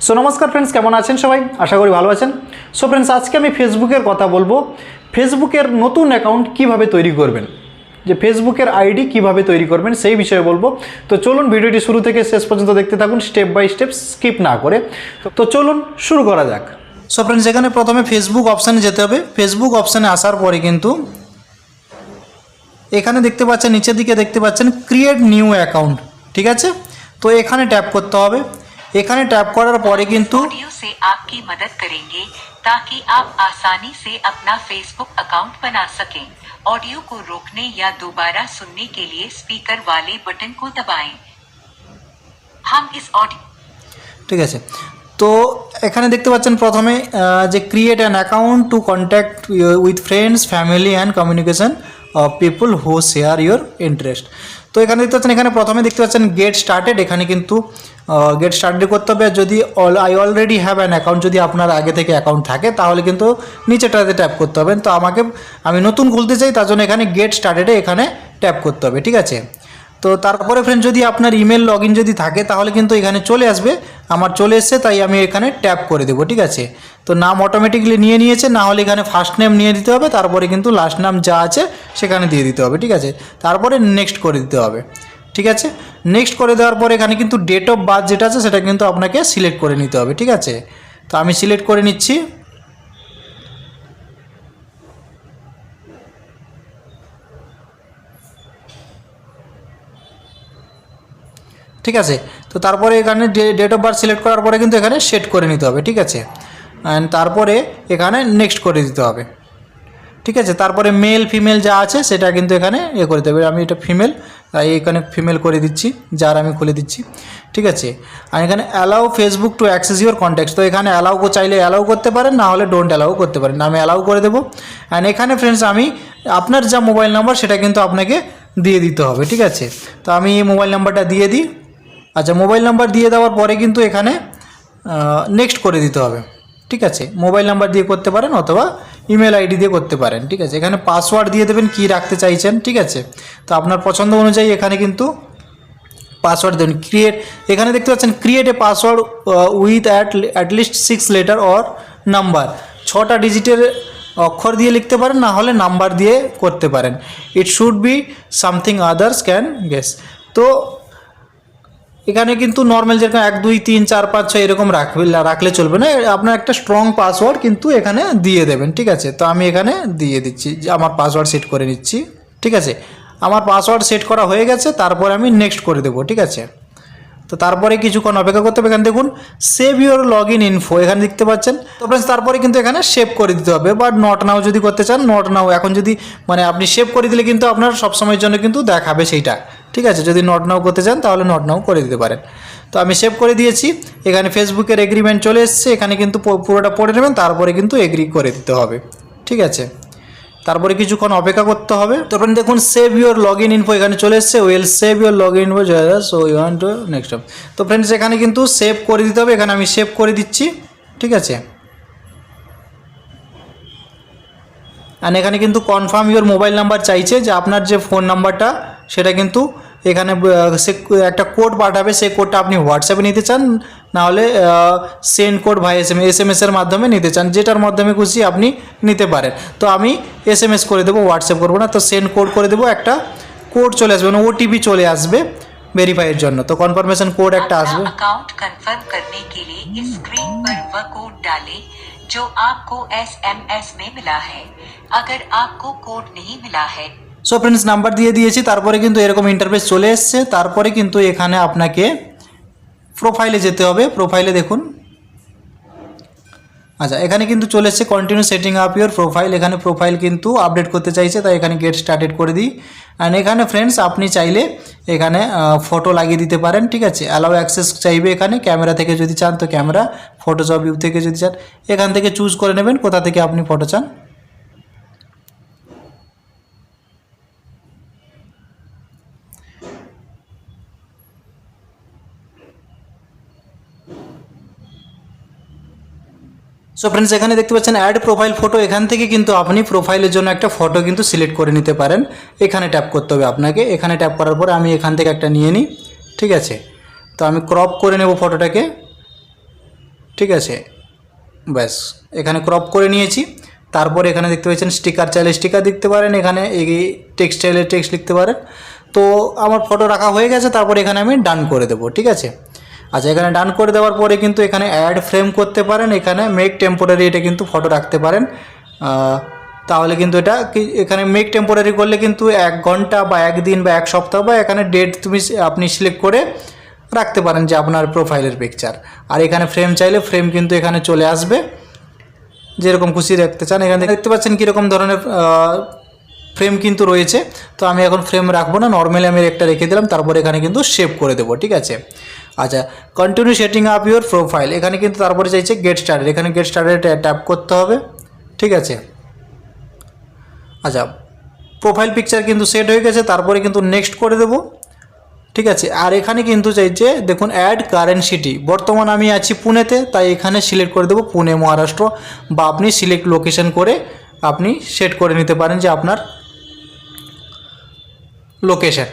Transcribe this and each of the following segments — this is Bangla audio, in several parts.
সো নমস্কার ফ্রেন্ডস কেমন আছেন সবাই? আশা করি ভালো আছেন। সো ফ্রেন্ডস আজকে আমি ফেসবুকের কথা বলব। ফেসবুকের নতুন অ্যাকাউন্ট কীভাবে তৈরি করবেন? যে ফেসবুকের আইডি কীভাবে তৈরি করবেন, সেই বিষয়ে বলব। তো চলুন ভিডিওটি শুরু থেকে শেষ পর্যন্ত দেখতে থাকুন স্টেপ বাই স্টেপ স্কিপ না করে। তো- চলুন শুরু করা যাক। সো ফ্রেন্ডস এখানে প্রথমে ফেসবুক অপশানে যেতে হবে। ফেসবুক অপশানে আসার পরে কিন্তু এখানে দেখতে পাচ্ছেন, নিচের দিকে দেখতে পাচ্ছেন ক্রিয়েট নিউ অ্যাকাউন্ট ঠিক আছে? তো এখানে ট্যাপ করতে হবে। এখানে ট্যাপ করার পরে কিন্তু ऑडियो से आपकी मदद करेंगे ताकि आप आसानी से अपना फेसबुक अकाउंट बना सकें ऑडियो को रोकने या दोबारा सुनने के लिए स्पीकर वाले बटन को दबाएं। हम इस ऑडियो ঠিক আছে তো এখানে দেখতে পাচ্ছেন প্রথমে আহ, যে create an account to contact with friends family and communication of people who share your interest তো এখানে দেখতে পাচ্ছেন, এখানে প্রথমে দেখতে পাচ্ছেন গেট স্টার্টেড এখানে কিন্তু গেট স্টার্টেড করতে হবে। যদি যদি I already have an account যদি আপনার আগে থেকে অ্যাকাউন্ট থাকে, তাহলে কিন্তু নিচেটাতে ট্যাপ করতে হবে। তো আমাকে, আমি নতুন খুলতে চাই, তার জন্য এখানে গেট স্টার্টেডে এখানে ট্যাপ করতে হবে, ঠিক আছে? তো তারপরে ফ্রেন্ড যদি আপনার ইমেল লগ যদি থাকে, তাহলে কিন্তু এখানে চলে আসবে। আমার চলে এসছে, তাই আমি এখানে ট্যাপ করে দেবো, ঠিক আছে? তো নাম অটোমেটিকলি নিয়ে নিয়েছে, না হলে এখানে ফার্স্ট নেম নিয়ে দিতে হবে, তারপরে কিন্তু লাস্ট নাম যা আছে সেখানে দিয়ে দিতে হবে, ঠিক আছে? তারপরে নেক্সট করে দিতে হবে, ঠিক আছে? নেক্সট করে দেওয়ার পরে এখানে কিন্তু ডেট অফ বার্থ যেটা আছে, সেটা কিন্তু আপনাকে সিলেক্ট করে নিতে হবে, ঠিক আছে? তো আমি সিলেক্ট করে নিচ্ছি। ঠিক আছে? তো তারপরে এখানে ডেট অফ বার্থ সিলেক্ট করার পরে কিন্তু এখানে সেট করে নিতে হবে, ঠিক আছে? অ্যান্ড তারপরে এখানে নেক্সট করে দিতে হবে। ঠিক আছে? তারপরে মেল ফিমেল যা আছে সেটা কিন্তু এখানে এ করে দিতে হবে। আমি এটা ফিমেল তাই এখানে ফিমেল করে দিচ্ছি, যার আমি খুলে দিচ্ছি। ঠিক আছে? আর এখানে allow Facebook to access your contact তো এখানে অ্যালাউ চাইলে অ্যালাউ করতে পারেন, না হলে ডোন্ট অ্যালাউ করতে পারেন। আমি অ্যালাউ করে দেবো। অ্যান্ড এখানে ফ্রেন্ডস আমি আপনার যা মোবাইল নাম্বার সেটা কিন্তু আপনাকে দিয়ে দিতে হবে, ঠিক আছে? তো আমি এই মোবাইল নাম্বারটা দিয়ে দিই। আচ্ছা মোবাইল নাম্বার দিয়ে দেওয়ার পরে কিন্তু এখানে নেক্সট করে দিতে হবে। ঠিক আছে? মোবাইল নাম্বার দিয়ে করতে পারেন অথবা ইমেল আইডি দিয়ে করতে পারেন। ঠিক আছে? এখানে পাসওয়ার্ড দিয়ে দেবেন কি রাখতে চাইছেন। ঠিক আছে? তো আপনার পছন্দ অনুযায়ী এখানে কিন্তু পাসওয়ার্ড দেবেন। ক্রিয়েট এখানে দেখতে পাচ্ছেন create a password with at at least six letter or number ছটা ডিজিটের অক্ষর দিয়ে লিখতে পারেন, না হলে নাম্বার দিয়ে করতে পারেন। It should be something others can guess তো এখানে কিন্তু নর্মাল যেরকম এক দুই তিন চার পাঁচ ছয় এরকম রাখবে রাখলে চলবে না। আপনার একটা স্ট্রং পাসওয়ার্ড কিন্তু এখানে দিয়ে দেবেন ঠিক আছে? তো আমি এখানে দিয়ে দিচ্ছি যে আমার পাসওয়ার্ড সেট করে নিচ্ছি ঠিক আছে? আমার পাসওয়ার্ড সেট করা হয়ে গেছে তারপরে আমি নেক্সট করে দেবো ঠিক আছে? তো তারপরে কিছুক্ষণ অপেক্ষা করতে হবে এখানে দেখুন save your log in info এখানে দেখতে পাচ্ছেন? তো friends, তারপরে কিন্তু এখানে সেভ করে দিতে হবে বাট নট নাও যদি করতে চান নট নাও এখন যদি মানে আপনি সেভ করে দিলে কিন্তু আপনার সবসময়ের জন্য কিন্তু দেখাবে সেইটা। ঠিক আছে? যদি নট নাও করতে চান, তাহলে নট নাও করে দিতে পারেন। তো আমি সেভ করে দিয়েছি। এখানে ফেসবুকের এগ্রিমেন্ট চলে এসছে। এখানে কিন্তু পুরোটা পড়ে নেবেন, তারপরে কিন্তু এগ্রি করে দিতে হবে। ঠিক আছে? তারপরে কিছুক্ষণ অপেক্ষা করতে হবে। তারপরে দেখুন save your log in info এখানে চলে এসছে। Well save your log in info so you want to next তো ফ্রেন্ডস এখানে কিন্তু সেভ করে দিতে হবে। এখানে আমি সেভ করে দিচ্ছি। ঠিক আছে? অ্যান্ড এখানে কিন্তু কনফার্ম ইউর মোবাইল নাম্বার চাইছে যে আপনার যে ফোন নাম্বারটা সেটা কিন্তু এখানে আহ, সে একটা কোড পাঠাবে সেই কোডটা আপনি হোয়াটসঅ্যাপে নিতে চান নাহলে send code via S M S M এসের মাধ্যমে নিতে চান যেটার মাধ্যমে খুশি আপনি নিতে পারেন তো আমি এস এম এস করে দেবো হোয়াটসঅ্যাপ করবো না তো সেন্ড কোড করে দেবো একটা কোড চলে আসবে মানে ওটিপি চলে আসবে ভেরিফাইয়ের জন্য তো কনফার্মেশন কোড একটা আসবে अपना अकाउंट कंफर्म करने के लिए इस स्क्रीन पर वह कोड डालें जो आपको एसएमएस में मिला है अगर आपको कोड नहीं मिला है সো ফ্রেন্ডস নাম্বার দিয়ে দিয়েছি, তারপরে কিন্তু এরকম ইন্টারফেস চলে এসছে, তারপরে কিন্তু এখানে আপনাকে প্রোফাইলে যেতে হবে প্রোফাইলে দেখুন। আচ্ছা এখানে কিন্তু চলে এসছে continue setting up your profile এখানে প্রোফাইল কিন্তু আপডেট করতে চাইছে, তাই এখানে গেট স্টার্টেড করে দিই। অ্যান্ড এখানে ফ্রেন্ডস আপনি চাইলে এখানে ফটো লাগিয়ে দিতে পারেন, ঠিক আছে? অ্যালাউ অ্যাক্সেস চাইবে এখানে ক্যামেরা থেকে যদি চান তো ক্যামেরা ফটোশপ ভিউ থেকে যদি চান, এখান থেকে চুজ করে নেবেন, কোথা থেকে আপনি ফটো চান। সো ফ্রেন্ডস এখানে দেখতে পাচ্ছেন অ্যাড প্রোফাইল ফটো এখান থেকে কিন্তু আপনি প্রোফাইলের জন্য একটা ফটো কিন্তু সিলেক্ট করে নিতে পারেন। এখানে ট্যাপ করতে হবে আপনাকে। এখানে ট্যাপ করার পরে আমি এখান থেকে একটা নিয়ে নিই। ঠিক আছে? তো আমি ক্রপ করে নেব ফটোটাকে ঠিক আছে? ব্যাস, এখানে ক্রপ করে নিয়েছি। তারপরে এখানে দেখতে পাচ্ছেন স্টিকার চাইলে স্টিকার দিতে পারেন। এখানে এই টেক্সট চাইলে টেক্সট লিখতে পারেন। তো আমার ফটো রাখা হয়ে গেছে, তারপরে এখানে আমি ডান করে দেবো। ঠিক আছে? আচ্ছা এখানে ডান করে দেওয়ার পরে কিন্তু এখানে অ্যাড ফ্রেম করতে পারেন, এখানে মেক টেম্পোরারি এটা কিন্তু ফটো রাখতে পারেন। তাহলে কিন্তু এটা এখানে মেক টেম্পোরারি করলে কিন্তু এক ঘণ্টা বা একদিন বা এক সপ্তাহ বা এখানে ডেট তুমি আপনি সিলেক্ট করে রাখতে পারেন যে আপনার প্রোফাইলের পিকচার আর এখানে ফ্রেম চাইলে ফ্রেম কিন্তু এখানে চলে আসবে। যেরকম খুশি রাখতে চান, এখানে দেখতে পাচ্ছেন কীরকম ধরনের ফ্রেম কিন্তু রয়েছে। তো আমি এখন ফ্রেম রাখব না নর্মালি আমি একটা রেখে দিলাম, তারপর এখানে কিন্তু সেভ করে দেবো, ঠিক আছে? আচ্ছা continue setting up your profile এখানে কিন্তু তারপরে চাইছে গেট স্টার্টেড এখানে গেট স্টার্টেড ট্যাপ করতে হবে। ঠিক আছে? আচ্ছা প্রোফাইল পিকচার কিন্তু সেট হয়ে গেছে, তারপরে কিন্তু নেক্সট করে দেবো। ঠিক আছে? আর এখানে কিন্তু চাইছে, দেখুন অ্যাড কারেন্ট সিটি বর্তমান আমি আছি পুনেতে, তাই এখানে সিলেক্ট করে দেবো পুনে, মহারাষ্ট্র। বা আপনি সিলেক্ট লোকেশন করে আপনি সেট করে নিতে পারেন যে আপনার লোকেশন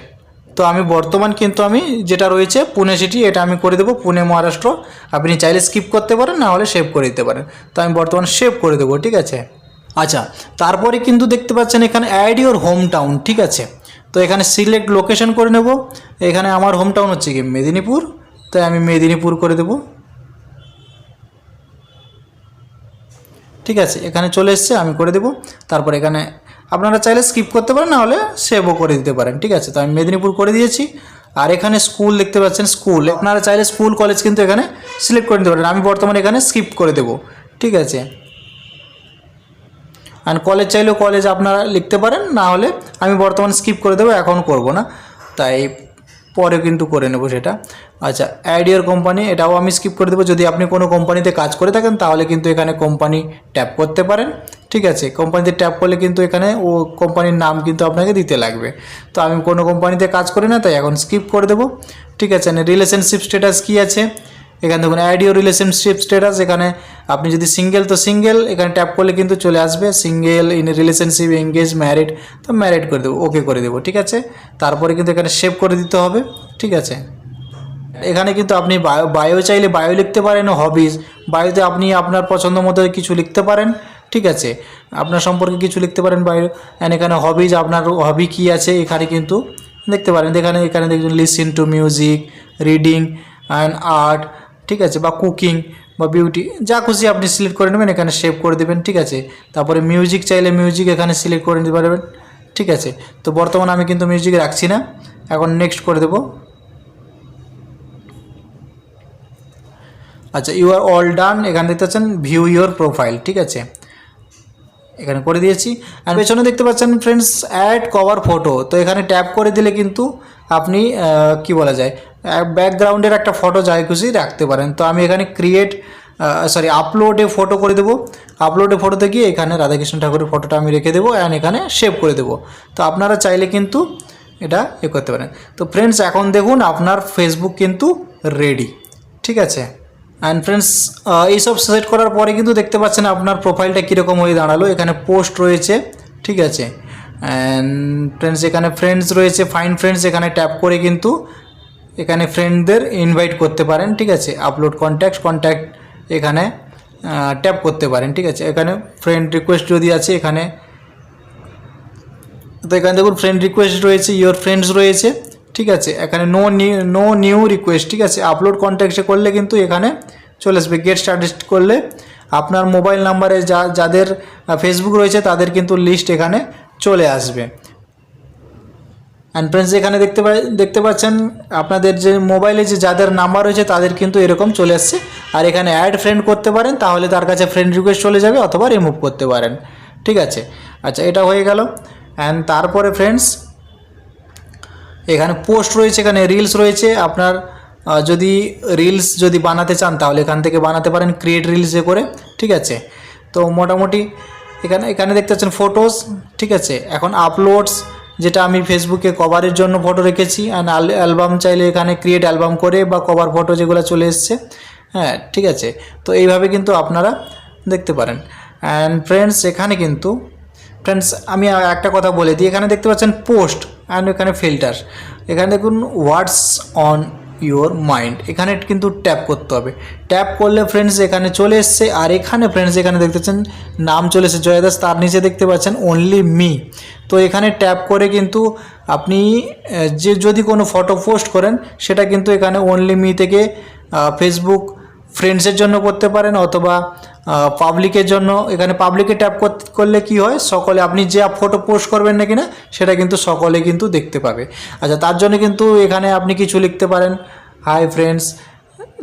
তো আমি বর্তমান কিন্তু আমি যেটা রয়েছে পুনে সিটি এটা আমি করে দেবো, পুনে, মহারাষ্ট্র। আপনি চাইলে স্কিপ করতে পারেন, না হলে সেভ করে দিতে পারেন। তো আমি বর্তমান সেভ করে দেবো, ঠিক আছে? আচ্ছা তারপরে কিন্তু দেখতে পাচ্ছেন এখানে অ্যাড ইউর হোম টাউন ঠিক আছে? তো এখানে সিলেক্ট লোকেশন করে নেব। এখানে আমার হোম টাউন হচ্ছে কি? মেদিনীপুর। তাই আমি মেদিনীপুর করে দেবো। ঠিক আছে, এখানে চলে এসছে, আমি করে দেবো। তারপর এখানে আপনারা চাইলে স্কিপ করতে পারেন না হলে সেভও করে দিতে পারেন, ঠিক আছে? তো আমি মেদিনীপুর করে দিয়েছি। আর এখানে স্কুল দেখতে পাচ্ছেন স্কুল আপনারা চাইলে স্কুল কলেজ কিন্তু এখানে সিলেক্ট করে নিতে পারেন। আমি বর্তমানে এখানে স্কিপ করে দেবো, ঠিক আছে? আর কলেজ চাইলেও কলেজ আপনারা লিখতে পারেন না হলে আমি বর্তমান স্কিপ করে দেবো, এখন করব না। তাই পরে কিন্তু করে নেব সেটা। আচ্ছা অ্যাড ইয়ার কোম্পানি এটাও আমি স্কিপ করে দেবো। যদি আপনি কোনো কোম্পানিতে কাজ করে থাকেন, তাহলে কিন্তু এখানে কোম্পানি ট্যাপ করতে পারেন। ঠিক আছে কোম্পানিতে ট্যাপ করলে কিন্তু এখানে ও কোম্পানির নাম কিন্তু আপনাকে দিতে লাগবে। তো আমি কোনো কোম্পানিতে কাজ করি না, তাই এখন স্কিপ করে দেবো। ঠিক আছে রিলেশনশিপ স্ট্যাটাস কী আছে? এখানে দেখুন অ্যাডিও রিলেশনশিপ স্ট্যাটাস এখানে আপনি যদি সিঙ্গেল তো সিঙ্গেল এখানে ট্যাপ করলে কিন্তু চলে আসবে। Single in relationship engage married তো ম্যারিড করে দেবো ওকে করে দেবো, ঠিক আছে? তারপরে কিন্তু এখানে সেভ করে দিতে হবে, ঠিক আছে? এখানে কিন্তু আপনি বায়ো বায়ো চাইলে বায়ো লিখতে পারেন হবিজ বায়োতে আপনি আপনার পছন্দ মতো কিছু লিখতে পারেন। ঠিক আছে। আপনার সম্পর্কে কিছু লিখতে পারেন বাইরে অ্যান্ড এখানে হবিজ আপনার হবি কী আছে, এখানে কিন্তু দেখতে পারেন। এখানে এখানে দেখুন listen to music reading and art ঠিক আছে, বা কুকিং বা বিউটি যা খুশি আপনি সিলেক্ট করে নেবেন, এখানে সেভ করে দেবেন, ঠিক আছে। তারপরে মিউজিক চাইলে মিউজিক এখানে সিলেক্ট করে নিতে পারবেন, ঠিক আছে। তো বর্তমানে আমি কিন্তু মিউজিক রাখছি না। এখন নেক্সট করে দেবো। আচ্ছা ইউ আর অল ডান এখানে দেখতে পাচ্ছেন ভিউ ইউর প্রোফাইল ঠিক আছে। এখানে করে দিয়েছি। আর পেছনে দেখতে পাচ্ছেন ফ্রেন্ডস অ্যাড কভার ফটো তো এখানে ট্যাপ করে দিলে কিন্তু আপনি কি বলা যায় ব্যাকগ্রাউন্ডের একটা ফটো যাই খুশি রাখতে পারেন। তো আমি এখানে ক্রিয়েট সরি আপলোডে ফটো করে দেবো। আপলোডে ফটোতে গিয়ে এখানে রাধাকৃষ্ণ ঠাকুরের ফটোটা আমি রেখে দেবো অ্যান্ড এখানে সেভ করে দেবো। তো আপনারা চাইলে কিন্তু এটা এ করতে পারেন। তো ফ্রেন্ডস এখন দেখুন আপনার ফেসবুক কিন্তু রেডি ঠিক আছে? অ্যান্ড ফ্রেন্ডস এইসব সেট করার পরে কিন্তু দেখতে পাচ্ছেন আপনার প্রোফাইলটা কীরকম হয়ে দাঁড়াল। এখানে পোস্ট রয়েছে, ঠিক আছে? অ্যান্ড ফ্রেন্ডস এখানে ফ্রেন্ডস রয়েছে ফাইন ফ্রেন্ডস এখানে ট্যাপ করে কিন্তু এখানে ফ্রেন্ডদের ইনভাইট করতে পারেন, ঠিক আছে? আপলোড কন্ট্যাক্ট কন্ট্যাক্ট এখানে ট্যাপ করতে পারেন, ঠিক আছে? এখানে ফ্রেন্ড রিকোয়েস্ট যদি আছে, এখানে তো এখানে দেখুন ফ্রেন্ড রিকোয়েস্ট রয়েছে ইওর ফ্রেন্ডস রয়েছে। ঠিক আছে? এখানে no new no new request ঠিক আছে? আপলোড কন্ট্যাক্টে করলে কিন্তু এখানে চলে আসবে। গেট স্টার্টেড করলে আপনার মোবাইল নাম্বারে যা, যাদের ফেসবুক রয়েছে, তাদের কিন্তু লিস্ট এখানে চলে আসবে। অ্যান্ড ফ্রেন্ডস এখানে দেখতে দেখতে পাচ্ছেন, আপনাদের যে মোবাইলে যে যাদের নাম্বার রয়েছে, তাদের কিন্তু এরকম চলে আসছে। আর এখানে অ্যাড ফ্রেন্ড করতে পারেন, তাহলে তার কাছে ফ্রেন্ড রিকোয়েস্ট চলে যাবে অথবা রিমুভ করতে পারেন। ঠিক আছে? আচ্ছা এটা হয়ে গেল। অ্যান্ড তারপরে ফ্রেন্ডস এখানে পোস্ট রয়েছে, এখানে রিলস রয়েছে। আপনার যদি রিলস যদি বানাতে চান, তাহলে এখান থেকে বানাতে পারেন ক্রিয়েট রিলসে করে, ঠিক আছে? তো মোটামুটি এখানে এখানে দেখতে পাচ্ছেন ফটোস ঠিক আছে? এখন আপলোডস যেটা আমি ফেসবুকে কভারের জন্য ফটো রেখেছি অ্যান্ড অ্যালবাম চাইলে এখানে ক্রিয়েট অ্যালবাম করে বা কভার ফটো যেগুলো চলে এসছে হ্যাঁ ঠিক আছে? তো এইভাবে কিন্তু আপনারা দেখতে পারেন। অ্যান্ড ফ্রেন্ডস এখানে কিন্তু ফ্রেন্ডস আমি একটা কথা বলে দিই। এখানে দেখতে পাচ্ছেন পোস্ট অ্যান্ড এখানে ফিল্টার এখানে দেখুন ওয়ার্ডস অন ইওর মাইন্ড এখানে কিন্তু ট্যাপ করতে হবে। ট্যাপ করলে ফ্রেন্ডস এখানে চলে এসছে, আর এখানে ফ্রেন্ডস এখানে দেখতেছেন নাম চলে এসেছে। জয় দাস তার নিচে দেখতে পাচ্ছেন অনলি মি তো এখানে ট্যাপ করে কিন্তু আপনি যে যদি কোনো ফটো পোস্ট করেন, সেটা কিন্তু এখানে অনলি মি থেকে ফেসবুক ফ্রেন্ডসের জন্য করতে পারেন অথবা পাবলিকের জন্য। এখানে পাবলিকে ট্যাপ করলে কি হয়? সকলে, আপনি যে ফটো পোস্ট করবেন না কিনা, সেটা কিন্তু সকলে কিন্তু দেখতে পাবে। আচ্ছা তার জন্য কিন্তু এখানে আপনি কিছু লিখতে পারেন। হাই ফ্রেন্ডস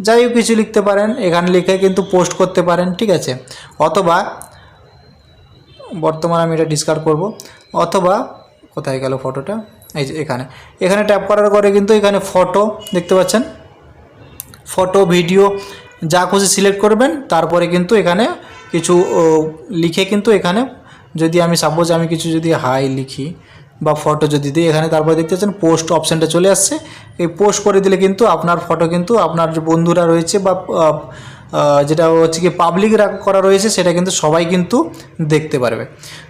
যাই কিছু লিখতে পারেন। এখানে লিখে কিন্তু পোস্ট করতে পারেন, ঠিক আছে? অথবা, বর্তমানে আমি এটা ডিসকার্ড করব। অথবা, কোথায় গেল ফটোটা এই যে এখানে। এখানে ট্যাপ করার পরে কিন্তু এখানে ফটো দেখতে পাচ্ছেন? ফটো ভিডিও যা খুশি সিলেক্ট করবেন, তারপরে কিন্তু এখানে কিছু লিখে কিন্তু এখানে যদি আমি সাপোজ আমি কিছু যদি হাই লিখি বা ফটো যদি দিই, এখানে তারপরে দেখতে পাচ্ছেন পোস্ট অপশানটা চলে আসছে। এই পোস্ট করে দিলে কিন্তু আপনার ফটো কিন্তু আপনার যে বন্ধুরা রয়েছে বা যেটা হচ্ছে কি পাবলিক করা রয়েছে, সেটা কিন্তু সবাই কিন্তু দেখতে পারবে।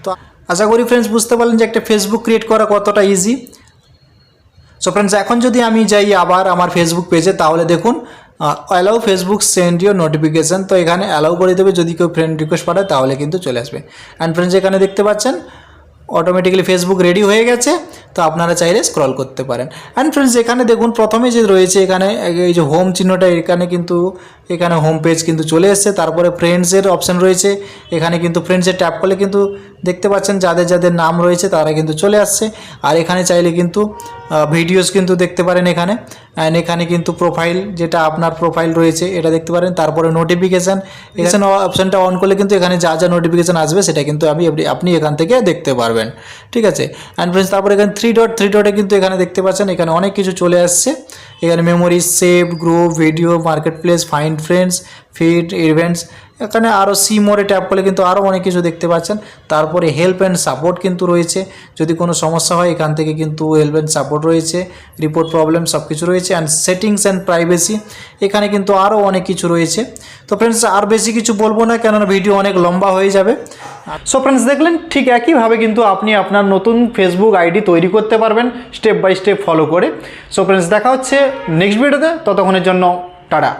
তো আশা করি ফ্রেন্ডস বুঝতে পারলেন যে একটা ফেসবুক ক্রিয়েট করা কতটা ইজি সো ফ্রেন্ডস এখন যদি আমি যাই আবার আমার ফেসবুক পেজে তাহলে দেখুন allow Facebook send your notification তো এখানে অ্যালাউ করে দেবে, যদি কেউ ফ্রেন্ড রিকোয়েস্ট পাঠায়, তাহলে কিন্তু চলে আসবে। অ্যান্ড ফ্রেন্ডস এখানে দেখতে পাচ্ছেন অটোমেটিক্যালি ফেসবুক রেডি হয়ে গেছে। তো আপনারা চাইলে স্ক্রল করতে পারেন। অ্যান্ড ফ্রেন্ডস এখানে দেখুন, প্রথমে যে রয়েছে এখানে, এই যে হোম চিহ্নটা, এখানে কিন্তু, এখানে হোম পেজ কিন্তু চলে এসছে। তারপরে ফ্রেন্ডসের অপশান রয়েছে। এখানে কিন্তু ফ্রেন্ডসের ট্যাপ করলে কিন্তু দেখতে পাচ্ছেন, যাদের যাদের নাম রয়েছে তারা কিন্তু চলে আসছে। আর এখানে চাইলে কিন্তু ভিডিওস কিন্তু দেখতে পারেন এখানে। অ্যান্ড এখানে কিন্তু প্রোফাইল যেটা আপনার প্রোফাইল রয়েছে, এটা দেখতে পারেন। তারপরে নোটিফিকেশান এখানে অপশানটা অন করলে কিন্তু এখানে যা যা নোটিফিকেশান আসবে, সেটা কিন্তু আমি আপনি- এখান থেকে দেখতে পারবেন। ঠিক আছে? অ্যান্ড ফ্রেন্ডস তারপরে এখানে থ্রি ডট থ্রি ডটে কিন্তু এখানে দেখতে পাচ্ছেন, এখানে অনেক কিছু চলে আসছে। এখানে memory save group video market place find friends feed events এখানে আরও সি মোড়ে ট্যাপ করলে কিন্তু আরও অনেক কিছু দেখতে পাচ্ছেন। তারপরে হেল্প অ্যান্ড সাপোর্ট কিন্তু রয়েছে। যদি কোনো সমস্যা হয়, এখান থেকে কিন্তু হেল্প অ্যান্ড সাপোর্ট রয়েছে। রিপোর্ট প্রবলেম সব কিছু রয়েছে। অ্যান্ড সেটিংস অ্যান্ড প্রাইভেসি এখানে কিন্তু আরও অনেক কিছু রয়েছে। তো ফ্রেন্ডস আর বেশি কিছু বলব না, কেননা ভিডিও অনেক লম্বা হয়ে যাবে। সো ফ্রেন্ডস দেখলেন ঠিক একইভাবে কিন্তু আপনি আপনার নতুন ফেসবুক আইডি তৈরি করতে পারবেন স্টেপ বাই স্টেপ ফলো করে। সো ফ্রেন্ডস দেখা হচ্ছে নেক্সট ভিডিওতে ততক্ষণের জন্য, টাটা।